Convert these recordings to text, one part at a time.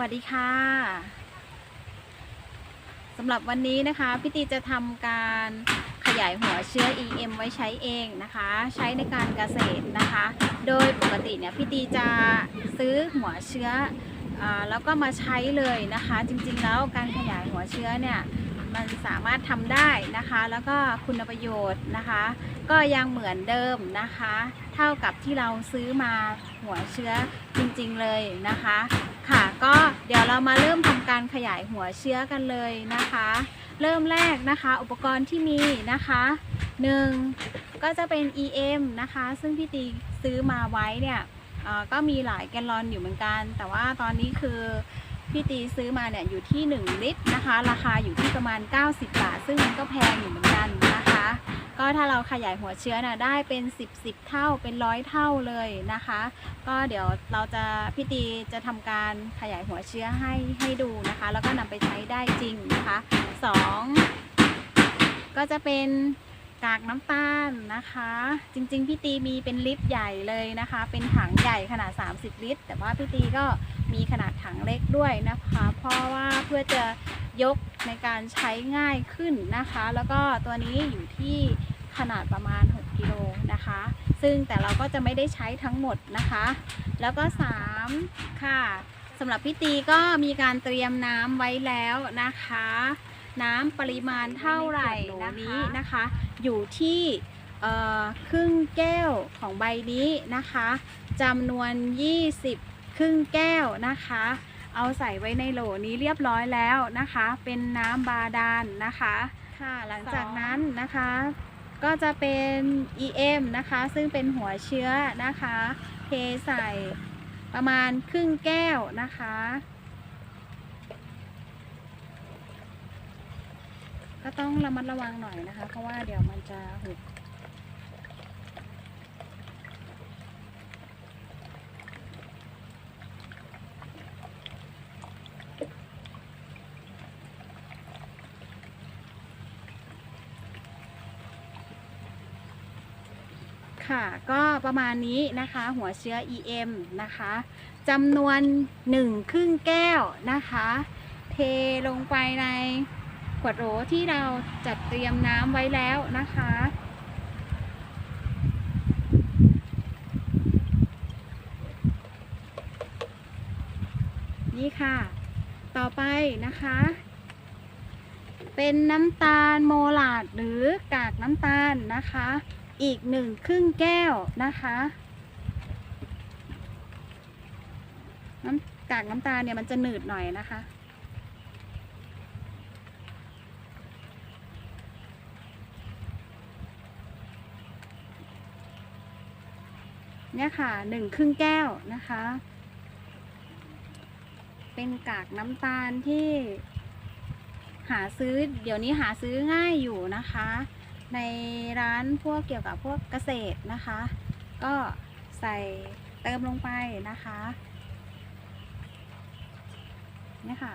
วัสดีค่ะสำหรับวันนี้นะคะพี่ตีจะทำการขยายหัวเชื้อ EM ไว้ใช้เองนะคะ ใช้ในการเกษตรนะคะ โดยปกติเนี่ยพี่ตีจะซื้อหัวเชื้ออแล้วก็มาใช้เลยนะคะ จริงๆแล้วการขยายหัวเชื้อเนี่ย มันสามารถทำได้นะคะ แล้วก็คุณประโยชน์นะคะ ก็ยังเหมือนเดิมนะคะ เท่ากับที่เราซื้อมาหัวเชื้อจริงๆเลยนะคะ ค่ะก็เดี๋ยวเรามาเริ่มทำการขยายหัวเชื้อกันเลยนะคะ เริ่มแรกนะคะ อุปกรณ์ที่มีนะคะหนึ่งก็จะเป็น EM นะคะ ซึ่งพี่ตีซื้อมาไว้เนี่ยก็มีหลายแกลลอนอยู่เหมือนกัน แต่ว่าตอนนี้คือ พี่ตีซื้อมาเนี่ยอยู่ที่ 1 ลิตรนะคะ ราคาอยู่ที่ประมาณ 90 บาท ซึ่งมันก็แพงอยู่เหมือนกันนะคะ ก็ถ้าเราขยายหัวเชื้อนะได้เป็น 10 10เท่าเป็นร้อยเท่าเลยนะคะ ก็เดี๋ยวเราจะพี่ตีจะทำการขยายหัวเชื้อให้ให้ดูนะคะ แล้วก็นำไปใช้ได้จริงนะคะสองก็จะเป็นกากน้ำตาลนะคะ จริงๆ พี่ตีมีเป็นลิตรใหญ่เลยนะคะ เป็นถังใหญ่ขนาด 30 ลิตร แต่ว่าพี่ตีก็ มีขนาดถังเล็กด้วยนะคะ เพราะว่าเพื่อจะยกในการใช้ง่ายขึ้นนะคะ แล้วก็ตัวนี้อยู่ที่ขนาดประมาณ 6 กิโลนะคะ ซึ่งแต่เราก็จะไม่ได้ใช้ทั้งหมดนะคะ แล้วก็ 3 ค่ะสำหรับพี่ตีก็มีการเตรียมน้ำไว้แล้วนะคะ น้ำปริมาณเท่าไหร่นี้นะคะ อยู่ที่เอ่อครึ่งแก้วของใบนี้นะคะจำนวน 20 ครึ่งแก้วนะคะ เอาใส่ไว้ในโหลนี้เรียบร้อยแล้วนะคะ เป็นน้ำบาดาลนะคะค่ะหลังจากนั้นนะคะก็จะเป็น EM นะคะ ซึ่งเป็นหัวเชื้อนะคะ เทใส่ประมาณครึ่งแก้วนะคะ ก็ต้องระมัดระวังหน่อยนะคะ เพราะว่าเดี๋ยวมันจะหก ค่ะ ก็ประมาณนี้นะคะ หัวเชื้อ EM นะคะจำนวนหนึ่งครึ่งแก้วนะคะ เทลงไปในขวดโหลที่เราจัดเตรียมน้ำไว้แล้วนะคะนี่ค่ะ ต่อไปนะคะ เป็นน้ำตาลโมลาดหรือกากน้ำตาลนะคะ อีกหนึ่งครึ่งแก้วนะคะน้ำกากน้ำตาลเนี่ยมันจะหนืดหน่อยนะคะ เนี่ยค่ะหนึ่งครึ่งแก้วนะคะ เป็นกากน้ำตาลที่หาซื้อเดี๋ยวนี้หาซื้อง่ายอยู่นะคะ ในร้านพวกเกี่ยวกับพวกเกษตรนะคะ ก็ใส่เติมลงไปนะคะนี่ค่ะ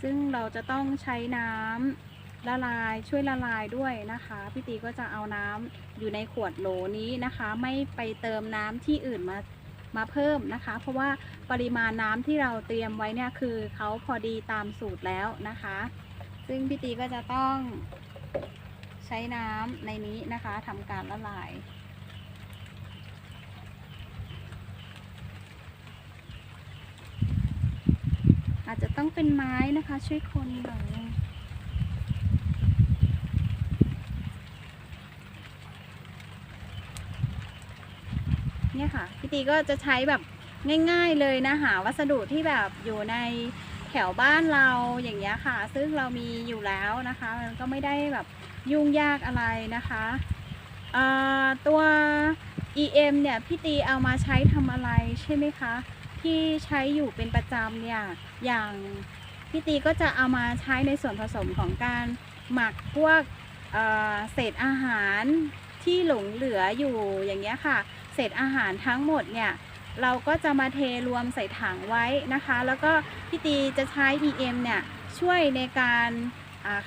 ซึ่งเราจะต้องใช้น้ำละลายช่วยละลายด้วยนะคะพี่ตีก็จะเอาน้ำอยู่ในขวดโหลนี้นะคะ ไม่ไปเติมน้ำที่อื่นมา มาเพิ่มนะคะ เพราะว่าปริมาณน้ำที่เราเตรียมไว้เนี่ยคือเขาพอดีตามสูตรแล้วนะคะ ซึ่งพี่ตีก็จะต้องใช้น้ำในนี้นะคะทำการละลายอาจจะต้องเป็นไม้นะคะช่วยคนหน่อยนึง เนี่ยค่ะพี่ตีก็จะใช้แบบง่ายๆเลยนะหาวัสดุที่แบบอยู่ในแถวบ้านเราอย่างเงี้ยค่ะ ซึ่งเรามีอยู่แล้วนะคะ มันก็ไม่ได้แบบยุ่งยากอะไรนะคะตัว EM เนี่ยพี่ตีเอามาใช้ทำอะไรใช่ไหมคะ ที่ใช้อยู่เป็นประจำเนี่ยอย่างพี่ตีก็จะเอามาใช้ในส่วนผสมของการหมักพวกเศษอาหาร ที่หลงเหลืออยู่อย่างเงี้ยค่ะ เศษอาหารทั้งหมดเนี่ยเราก็จะมาเทรวมใส่ถังไว้นะคะ แล้วก็พี่ตีจะใช้ EM เนี่ยช่วยในการ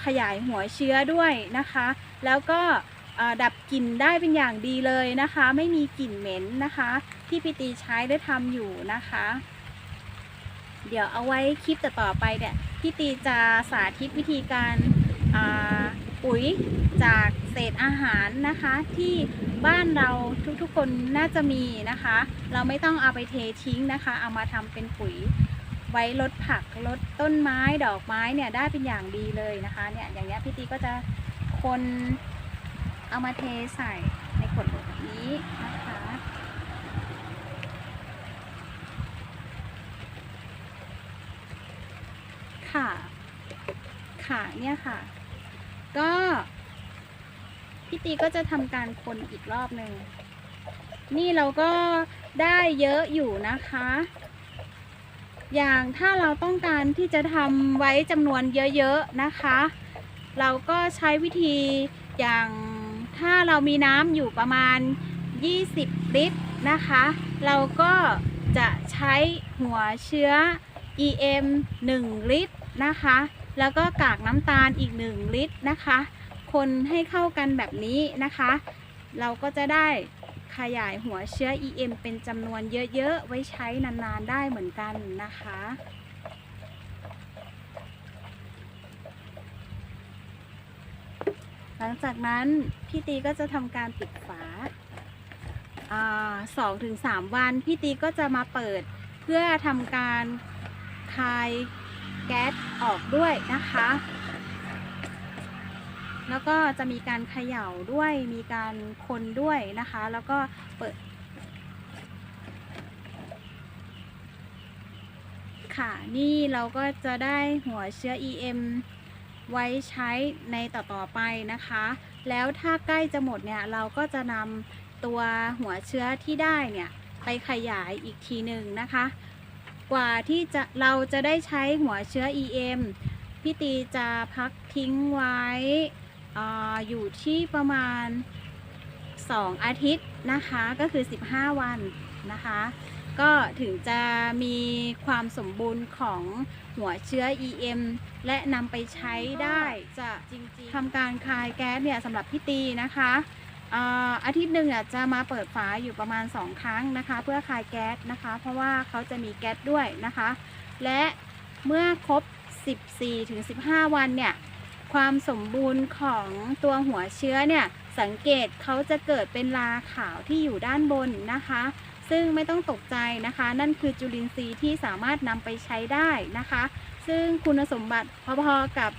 ขยายหัวเชื้อด้วยนะคะ แล้วก็ดับกลิ่นได้เป็นอย่างดีเลยนะคะ ไม่มีกลิ่นเหม็นนะคะ ที่พี่ตีใช้ได้ทำอยู่นะคะ เดี๋ยวเอาไว้คลิปต่อๆไปเนี่ยพี่ตีจะสาธิตวิธีการา ปุ๋ยจากเศษอาหารนะคะ ที่บ้านเราทุกๆคนน่าจะมีนะคะ เราไม่ต้องเอาไปเททิ้งนะคะ เอามาทำเป็นปุ๋ยไว้ลดผักลดต้นไม้ดอกไม้เนี่ยได้เป็นอย่างดีเลยนะคะเนี่ยอย่างเงี้ยพี่ตีก็จะคนเอามาเทใส่ในขวดแบบนี้นะคะค่ะ ค่ะเนี่ยค่ะ ก็พี่ตีก็จะทำการคนอีกรอบหนึ่ง นี่เราก็ได้เยอะอยู่นะคะ อย่างถ้าเราต้องการที่จะทำไว้จำนวนเยอะๆนะคะ เราก็ใช้วิธีอย่างถ้าเรามีน้ำอยู่ประมาณ 20 ลิตรนะคะ เราก็จะใช้หัวเชื้อ EM 1 ลิตรนะคะ แล้วก็กากน้ำตาลอีก 1 ลิตรนะคะ คนให้เข้ากันแบบนี้นะคะ เราก็จะได้ขยายหัวเชื้อ EM เป็นจำนวนเยอะๆ ไว้ใช้นานๆ ได้เหมือนกันนะคะหลังจากนั้นพี่ตีก็จะทำการปิดฝาสองถึงสามวันพี่ตีก็จะมาเปิดเพื่อทำการคาย แก๊สออกด้วยนะคะ แล้วก็จะมีการเขย่าด้วยมีการคนด้วยนะคะ แล้วก็เปิดค่ะ นี่เราก็จะได้หัวเชื้อ EM ไว้ใช้ในต่อๆไปนะคะ แล้วถ้าใกล้จะหมดเนี่ย เราก็จะนำตัวหัวเชื้อที่ได้เนี่ย ไปขยายอีกทีหนึ่งนะคะ กว่าที่จะเราจะได้ใช้หัวเชื้อ EM พี่ตีจะพักทิ้งไว้ออยู่ที่ประมาณ 2 อาทิตย์นะคะก็คือ 15 วันนะคะ ก็ถึงจะมีความสมบูรณ์ของหัวเชื้อ EM และนำไปใช้ได้จะทำการคายแก๊สเนี่ยสำหรับพี่ตีนะคะ อาทิตย์หนึ่งอะจะมาเปิดฝาอยู่ประมาณ 2 ครั้งนะคะ เพื่อคายแก๊สนะคะ เพราะว่าเขาจะมีแก๊สด้วยนะคะ และเมื่อครบ 14-15 วันเนี่ยความสมบูรณ์ของตัวหัวเชื้อเนี่ยสังเกตเขาจะเกิดเป็นลาขาวที่อยู่ด้านบนนะคะ ซึ่งไม่ต้องตกใจนะคะ นั่นคือจุลินทรีย์ที่สามารถนำไปใช้ได้นะคะ ซึ่งคุณสมบัติพอๆกับ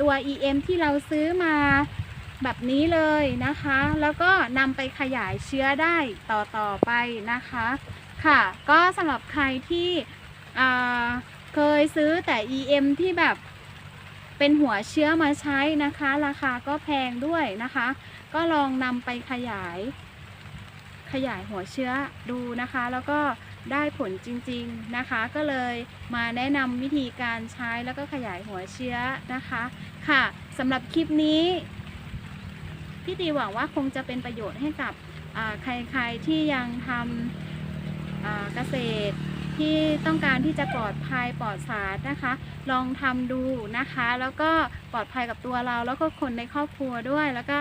ตัว EM ที่เราซื้อมา แบบนี้เลยนะคะ แล้วก็นำไปขยายเชื้อได้ต่อๆไปนะคะค่ะ ก็สำหรับใครที่เคยซื้อแต่ EM ที่แบบเป็นหัวเชื้อมาใช้นะคะ ราคาก็แพงด้วยนะคะ ก็ลองนำไปขยาย ขยายหัวเชื้อดูนะคะ แล้วก็ได้ผลจริงๆนะคะ ก็เลยมาแนะนำวิธีการใช้แล้วก็ขยายหัวเชื้อนะคะ ค่ะสำหรับคลิปนี้ พี่ตีหวังว่าคงจะเป็นประโยชน์ให้กับใครๆที่ยังทำเกษตรที่ต้องการที่จะปลอดภัยปลอดสารนะคะ ลองทำดูนะคะ แล้วก็ปลอดภัยกับตัวเราแล้วก็คนในครอบครัวด้วย แล้วก็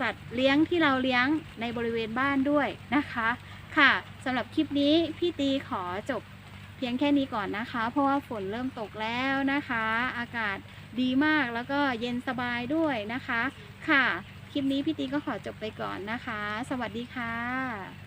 สัตว์เลี้ยงที่เราเลี้ยงในบริเวณบ้านด้วยนะคะ ค่ะสำหรับคลิปนี้พี่ตีขอจบเพียงแค่นี้ก่อนนะคะ เพราะว่าฝนเริ่มตกแล้วนะคะ อากาศดีมากแล้วก็เย็นสบายด้วยนะคะ ค่ะ คลิปนี้พี่ตีก็ขอจบไปก่อนนะคะ สวัสดีค่ะ